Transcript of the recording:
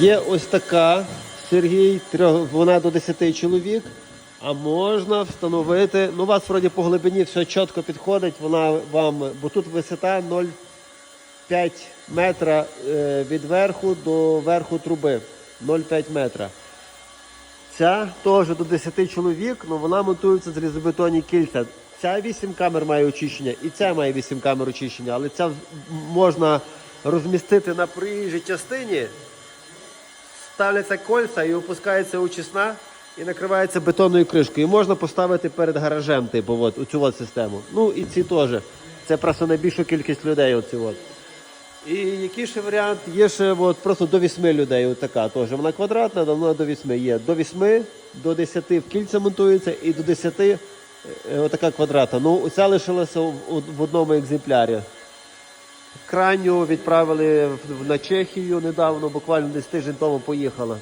Є ось така, Сергій, вона до 10 чоловік. А можна встановити. Ну, у вас вроді по глибині все чітко підходить. Вона вам, бо тут висота 0,5 метра е, від верху до верху труби. 0,5 метра. Ця теж до 10 чоловік, але вона монтується залізобетонні кільця. Ця 8 камер має очищення, і ця має 8 камер очищення, але ця можна розмістити на проїжджій частині. Ставляться кольця і опускається очисна і накривається бетонною кришкою. І можна поставити перед гаражем, типу, от, оцю от систему. Ну і ці теж. Це просто найбільша кількість людей. Оці от. І який ще варіант? Є ще от, просто до 8 людей. От така теж. Вона квадратна, але вона до 8 є. До 8, до 10 в кільця монтується і до 10 е, е, отака квадратна. Ну, оця лишилася в одному екземплярі. Крайню відправили на Чехію недавно, буквально десь тиждень тому поїхала.